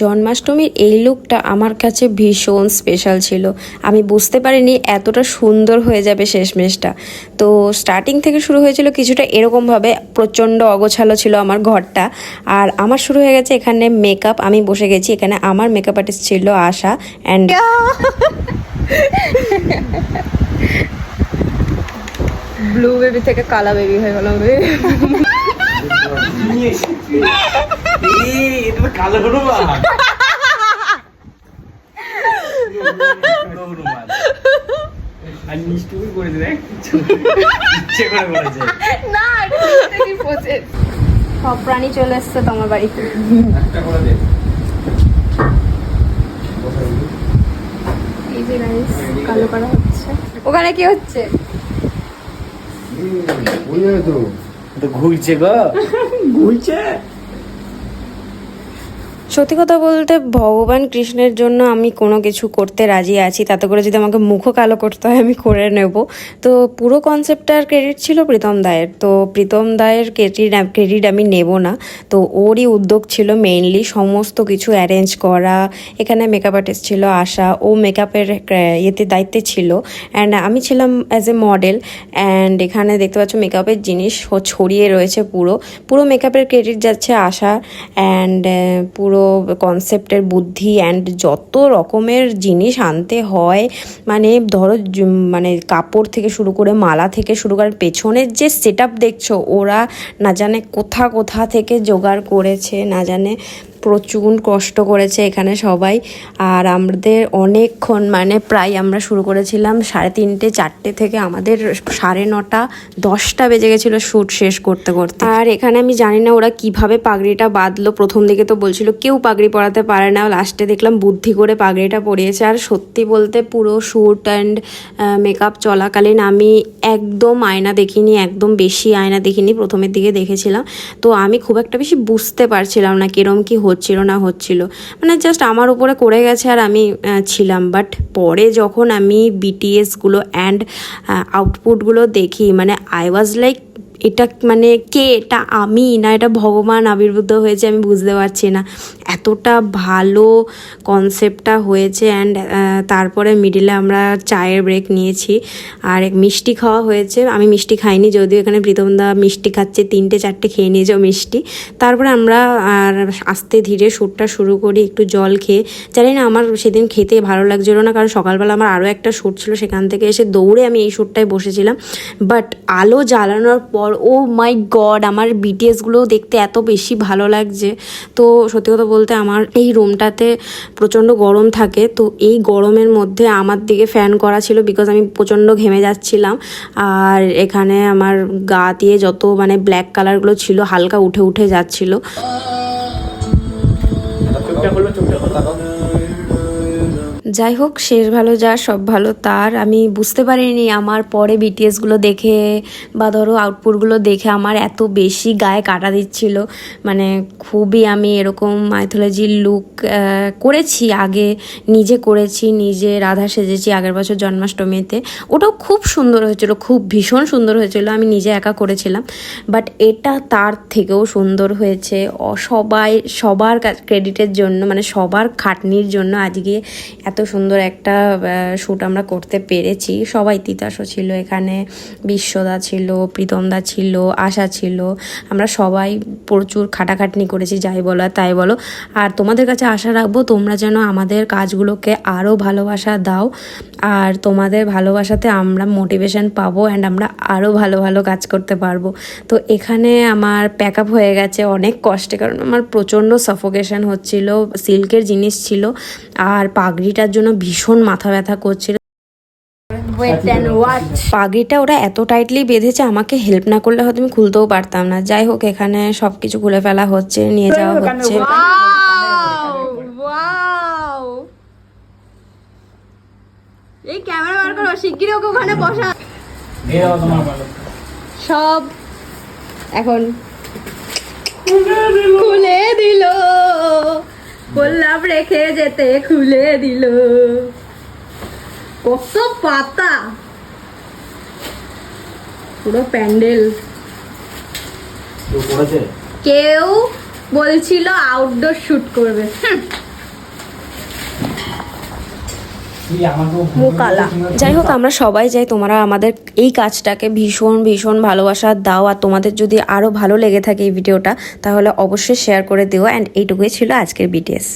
জন্মাষ্টমীর এই লুকটা আমার কাছে ভীষণ স্পেশাল ছিল। আমি বুঝতে পারিনি এতটা সুন্দর হয়ে যাবে শেষমেশটা। তো স্টার্টিং থেকে শুরু হয়েছিল কিছুটা এরকমভাবে প্রচণ্ড অগোছালো ছিল আমার ঘরটা। আর আমার শুরু হয়ে গেছে এখানে মেকআপ আমি বসে গেছি এখানে আমার মেকআপ আর্টিস্ট ছিল আশা অ্যান্ড ব্লু বেবি থেকে কালা বেবি হয়ে গেল সব প্রাণী চলে এসছে তোমার বাড়িতে কালো হচ্ছে ওখানে কি হচ্ছে ঘুরছে গো ঘুরছে সত্যি কথা বলতে ভগবান কৃষ্ণের জন্য আমি কোনো কিছু করতে রাজি আছি, তাতে করে যদি আমাকে মুখও কালো করতে হয়, আমি করে নেব। তো পুরো কনসেপ্টটার ক্রেডিট ছিল প্রীতম দায়ের। তো প্রীতম দায়ের ক্রেডিট ক্রেডিট আমি নেব না। তো ওরই উদ্যোগ ছিল মেইনলি সমস্ত কিছু অ্যারেঞ্জ করা, এখানে মেকআপ আর্টিস্ট ছিল আশা, ও মেকআপের ইয়েতে দায়িত্বে ছিল। অ্যান্ড আমি ছিলাম অ্যাজ এ মডেল অ্যান্ড এখানে দেখতে পাচ্ছ মেকআপের জিনিস ছড়িয়ে রয়েছে পুরো। পুরো মেকআপের ক্রেডিট যাচ্ছে আশা অ্যান্ড পুরো কনসেপ্টের বুদ্ধি অ্যান্ড যত রকমের জিনিস আনতে হয় মানে ধরো মানে কাপড় থেকে শুরু করে মালা থেকে শুরু করে পেছনের যে সেট আপ দেখছ, ওরা না জানে কোথা কোথা থেকে জোগাড় করেছে, না জানে প্রচুর কষ্ট করেছে এখানে সবাই। আর আমাদের অনেকক্ষণ মানে প্রায় আমরা শুরু করেছিলাম সাড়ে তিনটে, চারটে থেকে আমাদের সাড়ে নটা, দশটা বেজে গেছিল শ্যুট শেষ করতে করতে। আর এখানে আমি জানি না ওরা কীভাবে পাগড়িটা বাঁধলো, প্রথম দিকে তো বলছিল কেউ পাগড়ি পরাতে পারে না, লাস্টে দেখলাম বুদ্ধি করে পাগড়িটা পরিয়েছে। আর সত্যি বলতে পুরো শ্যুট অ্যান্ড মেকআপ চলাকালীন আমি একদম আয়না দেখিনি, একদম বেশি আয়না দেখিনি, প্রথমের দিকে দেখেছিলাম। তো আমি খুব একটা বেশি বুঝতে পারছিলাম না কিরম কি হচ্ছিল না হচ্ছিল। মানে জাস্ট আমার উপরে করে গেছে আর আমি ছিলাম। বাট পরে যখন আমি বিটিএসগুলো অ্যান্ড আউটপুটগুলো দেখি মানে আই ওয়াজ লাইক এটা মানে কে? এটা আমি না, এটা ভগবান আবির্ভূত হয়েছে, আমি বুঝতে পারছি না। এতটা ভালো কনসেপ্টটা হয়েছে অ্যান্ড তারপরে মিডিলে আমরা চায়ের ব্রেক নিয়েছি। আর এক মিষ্টি খাওয়া হয়েছে। আমি মিষ্টি খাইনি, যদিও এখানে প্রীতমদা মিষ্টি খাচ্ছে, তিনটে চারটে খেয়ে নিয়েছে ও মিষ্টি। তারপরে আমরা আর আস্তে ধীরে শ্যুটটা শুরু করি, একটু জল খেয়ে। জানি না আমার সেদিন খেতে ভালো লাগছিল না, কারণ সকালবেলা আমার আরও একটা শ্যুট ছিল, সেখান থেকে এসে দৌড়ে আমি এই শ্যুটটায় বসেছিলাম। বাট আলো জ্বালানোর পর ও মাই গড আমার বিটিএসগুলো দেখতে এত বেশি ভালো লাগছে। তো সত্যি কথা বলতে আমার এই রুমটাতে প্রচণ্ড গরম থাকে, তো এই গরমের মধ্যে আমার দিকে ফ্যান করা ছিল বিকজ আমি প্রচণ্ড ঘেমে যাচ্ছিলাম। আর এখানে আমার গা দিয়ে যত মানে ব্ল্যাক কালারগুলো ছিল হালকা উঠে উঠে যাচ্ছিল। যাই হোক শেষ ভালো যা, সব ভালো তার। আমি বুঝতে পারিনি আমার পরে বিটিএসগুলো দেখে বা ধরো আউটপুটগুলো দেখে আমার এত বেশি গায়ে কাটা দিচ্ছিল। মানে খুবই আমি এরকম মাইথোলজির লুক করেছি, আগে নিজে করেছি, নিজে রাধা সেজেছি আগের বছর জন্মাষ্টমীতে। ওটাও খুব সুন্দর হয়েছিল, খুব ভীষণ সুন্দর হয়েছিল, আমি নিজে একা করেছিলাম। বাট এটা তার থেকেও সুন্দর হয়েছে। সবাই, সবার ক্রেডিটের জন্য মানে সবার খাটনির জন্য আজকে এত সুন্দর একটা শ্যুট আমরা করতে পেরেছি। সবাই তিতাসও ছিল এখানে, বিশ্বদা ছিল, প্রীতমদা ছিল, আশা ছিল। আমরা সবাই প্রচুর খাটাখাটনি করেছি, যাই বলো তাই বলো। আর তোমাদের কাছে আশা রাখব তোমরা যেন আমাদের কাজগুলোকে আরও ভালোবাসা দাও। আর তোমাদের ভালোবাসাতে আমরা মোটিভেশন পাবো অ্যান্ড আমরা আরও ভালো ভালো কাজ করতে পারব। তো এখানে আমার প্যাক আপ হয়ে গেছে অনেক কষ্টে, কারণ আমার প্রচণ্ড সাফোকেশন হচ্ছিল সিল্কের জিনিস ছিল। আর পাগড়িটার জন্য ভীষণ মাথা ব্যথা করছিল পাগড়িটা ওরা এত টাইটলি বেঁধেছে আমাকে হেল্প না করলে হয়তো আমি খুলতেও পারতাম না। যাই হোক এখানে সবকিছু খুলে ফেলা হচ্ছে নিয়ে যাওয়া হচ্ছে। এই ক্যামেরা বার করো শিগগিরই ওকে ওখানে বসা। সব এখন খুলে দিল। বললাম রেখে যেতে খুলে দিল। কত পাতা! পুরো প্যান্ডেল। কেউ কেউ বলছিল আউটডোর শুট করবে। মুখ। যাই হোক আমরা সবাই যাই তোমরা আমাদের এই কাজটাকে ভীষণ ভীষণ ভালোবাসা দাও আর তোমাদের যদি আরও ভালো লেগে থাকে এই ভিডিওটা তাহলে অবশ্যই শেয়ার করে দিও অ্যান্ড এইটুকুই ছিল আজকের বিটিএস